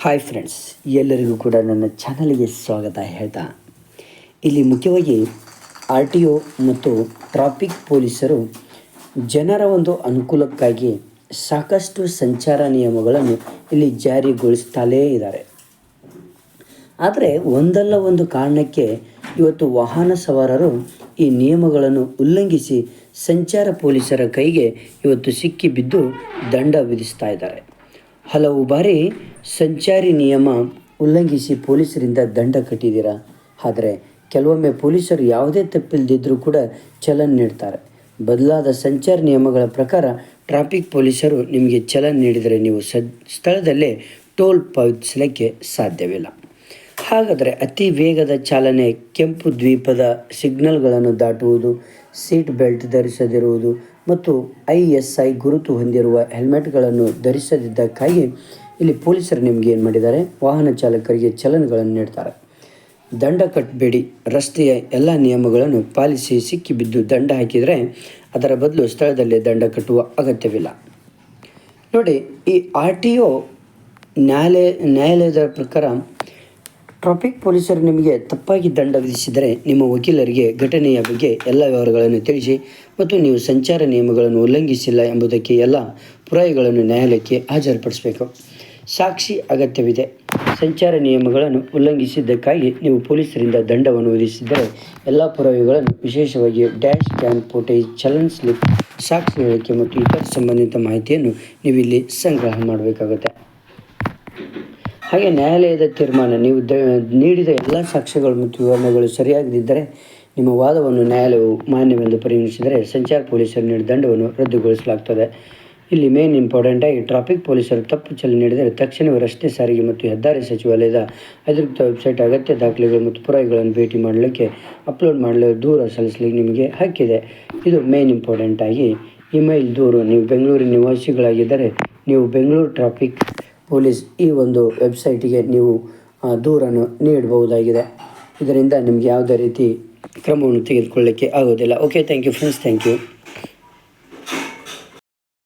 Hi friends ಎಲ್ಲರಿಗೂ ಕೂಡ ನನ್ನ ಚಾನಲ್ಗೆ ಸ್ವಾಗತ ಹೇಳ್ತಾ. ಇಲ್ಲಿ ಮುಖ್ಯವಾಗಿ ಆರ್ ಟಿ ಒ ಮತ್ತು ಟ್ರಾಫಿಕ್ ಪೊಲೀಸರು ಜನರ ಒಂದು ಅನುಕೂಲಕ್ಕಾಗಿ ಸಾಕಷ್ಟು ಸಂಚಾರ ನಿಯಮಗಳನ್ನು ಇಲ್ಲಿ ಜಾರಿಗೊಳಿಸ್ತಲೇ ಇದ್ದಾರೆ. ಆದರೆ ಒಂದಲ್ಲ ಒಂದು ಕಾರಣಕ್ಕೆ ಇವತ್ತು ವಾಹನ ಸವಾರರು ಈ ನಿಯಮಗಳನ್ನು ಉಲ್ಲಂಘಿಸಿ ಸಂಚಾರ ಪೊಲೀಸರ ಕೈಗೆ ಇವತ್ತು ಸಿಕ್ಕಿ ಬಿದ್ದು ದಂಡ ವಿಧಿಸ್ತಾ ಇದ್ದಾರೆ. ಹಲವು ಬಾರಿ ಸಂಚಾರಿ ನಿಯಮ ಉಲ್ಲಂಘಿಸಿ ಪೊಲೀಸರಿಂದ ದಂಡ ಕಟ್ಟಿದ್ದೀರಾ? ಆದರೆ ಕೆಲವೊಮ್ಮೆ ಪೊಲೀಸರು ಯಾವುದೇ ತಪ್ಪಿಲ್ಲದಿದ್ದರೂ ಕೂಡ ಚಲನ್ ನೀಡ್ತಾರೆ. ಬದಲಾದ ಸಂಚಾರ ನಿಯಮಗಳ ಪ್ರಕಾರ ಟ್ರಾಫಿಕ್ ಪೊಲೀಸರು ನಿಮಗೆ ಚಲನ್ ನೀಡಿದರೆ ನೀವು ಸದ್, ಸ್ಥಳದಲ್ಲೇ ಟೋಲ್ ಪಾವತಿಸಲಿಕ್ಕೆ ಸಾಧ್ಯವಿಲ್ಲ. ಹಾಗಾದರೆ ಅತಿ ವೇಗದ ಚಾಲನೆ ಕೆಂಪು ದ್ವೀಪದ ಸಿಗ್ನಲ್ಗಳನ್ನು ದಾಟುವುದು, ಸೀಟ್ ಬೆಲ್ಟ್ ಧರಿಸದಿರುವುದು ಮತ್ತು ಐ ಎಸ್ ಐ ಗುರುತು ಹೊಂದಿರುವ ಹೆಲ್ಮೆಟ್ಗಳನ್ನು ಧರಿಸದಿದ್ದಕ್ಕಾಗಿ ಇಲ್ಲಿ ಪೊಲೀಸರು ನಿಮಗೆ ಏನು ಮಾಡಿದ್ದಾರೆ? ವಾಹನ ಚಾಲಕರಿಗೆ ಚಲನ್ಗಳನ್ನು ನೀಡ್ತಾರೆ. ದಂಡ ಕಟ್ಟಬೇಡಿ ರಸ್ತೆಯ ಎಲ್ಲ ನಿಯಮಗಳನ್ನು ಪಾಲಿಸಿ ಸಿಕ್ಕಿಬಿದ್ದು ದಂಡ ಹಾಕಿದರೆ ಅದರ ಬದಲು ಸ್ಥಳದಲ್ಲೇ ದಂಡ ಕಟ್ಟುವ ಅಗತ್ಯವಿಲ್ಲ. ನೋಡಿ, ಈ ಆರ್ ಟಿ ಒ ನ್ಯಾಯಾಲಯ ನ್ಯಾಯಾಲಯದ ಪ್ರಕಾರ ಟ್ರಾಫಿಕ್ ಪೊಲೀಸರು ನಿಮಗೆ ತಪ್ಪಾಗಿ ದಂಡ ವಿಧಿಸಿದರೆ ನಿಮ್ಮ ವಕೀಲರಿಗೆ ಘಟನೆಯ ಬಗ್ಗೆ ಎಲ್ಲ ವಿವರಗಳನ್ನು ತಿಳಿಸಿ ಮತ್ತು ನೀವು ಸಂಚಾರ ನಿಯಮಗಳನ್ನು ಉಲ್ಲಂಘಿಸಿಲ್ಲ ಎಂಬುದಕ್ಕೆ ಎಲ್ಲ ಪುರಾವೆಗಳನ್ನು ನ್ಯಾಯಾಲಯಕ್ಕೆ ಹಾಜರುಪಡಿಸಬೇಕು. ಸಾಕ್ಷಿ ಅಗತ್ಯವಿದೆ. ಸಂಚಾರ ನಿಯಮಗಳನ್ನು ಉಲ್ಲಂಘಿಸಿದ್ದಕ್ಕಾಗಿ ನೀವು ಪೊಲೀಸರಿಂದ ದಂಡವನ್ನು ವಿಧಿಸಿದರೆ ಎಲ್ಲ ಪುರಾವೆಗಳನ್ನು ವಿಶೇಷವಾಗಿ dash cam footage, challan slip, ಸಾಕ್ಷಿ ಹೇಳಿಕೆ ಮತ್ತು ಇತರ ಸಂಬಂಧಿತ ಮಾಹಿತಿಯನ್ನು ನೀವು ಇಲ್ಲಿ ಸಂಗ್ರಹ ಮಾಡಬೇಕಾಗುತ್ತೆ. ಹಾಗೆ ನ್ಯಾಯಾಲಯದ ತೀರ್ಮಾನ, ನೀವು ದ, ನೀಡಿದ ಎಲ್ಲ ಸಾಕ್ಷ್ಯಗಳು ಮತ್ತು ವಿವರಣೆಗಳು ಸರಿಯಾಗದಿದ್ದರೆ ನಿಮ್ಮ ವಾದವನ್ನು ನ್ಯಾಯಾಲಯವು ಮಾನ್ಯವೆಂದು ಪರಿಗಣಿಸಿದರೆ ಸಂಚಾರ ಪೊಲೀಸರು ನೀಡಿದ ದಂಡವನ್ನು ರದ್ದುಗೊಳಿಸಲಾಗ್ತದೆ. ಇಲ್ಲಿ ಮೇನ್ ಇಂಪಾರ್ಟೆಂಟಾಗಿ ಟ್ರಾಫಿಕ್ ಪೊಲೀಸರು ತಪ್ಪು ಚಲನೆ ನೀಡಿದರೆ ತಕ್ಷಣವೇ ರಸ್ತೆ ಸಾರಿಗೆ ಮತ್ತು ಹೆದ್ದಾರಿ ಸಚಿವಾಲಯದ ಅಧಿಕೃತ ವೆಬ್ಸೈಟ್ ಅಗತ್ಯ ದಾಖಲೆಗಳು ಮತ್ತು ಪುರಾವೆಗಳನ್ನು ಭೇಟಿ ಮಾಡಲಿಕ್ಕೆ ಅಪ್ಲೋಡ್ ಮಾಡಲು ದೂರ ಸಲ್ಲಿಸಲಿಕ್ಕೆ ನಿಮಗೆ ಹಕ್ಕಿದೆ. ಇದು ಮೇನ್ ಇಂಪಾರ್ಟೆಂಟಾಗಿ ಇಮೇಲ್ ದೂರು. ನೀವು ಬೆಂಗಳೂರಿನ ನಿವಾಸಿಗಳಾಗಿದ್ದರೆ ನೀವು ಬೆಂಗಳೂರು ಟ್ರಾಫಿಕ್ ಪೊಲೀಸ್ ಈ ಒಂದು ವೆಬ್ಸೈಟಿಗೆ ನೀವು ದೂರನ್ನು ನೀಡಬಹುದಾಗಿದೆ. ಇದರಿಂದ ನಿಮಗೆ ಯಾವುದೇ ರೀತಿ ಕ್ರಮವನ್ನು ತೆಗೆದುಕೊಳ್ಳಲಿಕ್ಕೆ ಆಗೋದಿಲ್ಲ okay thank you friends thank you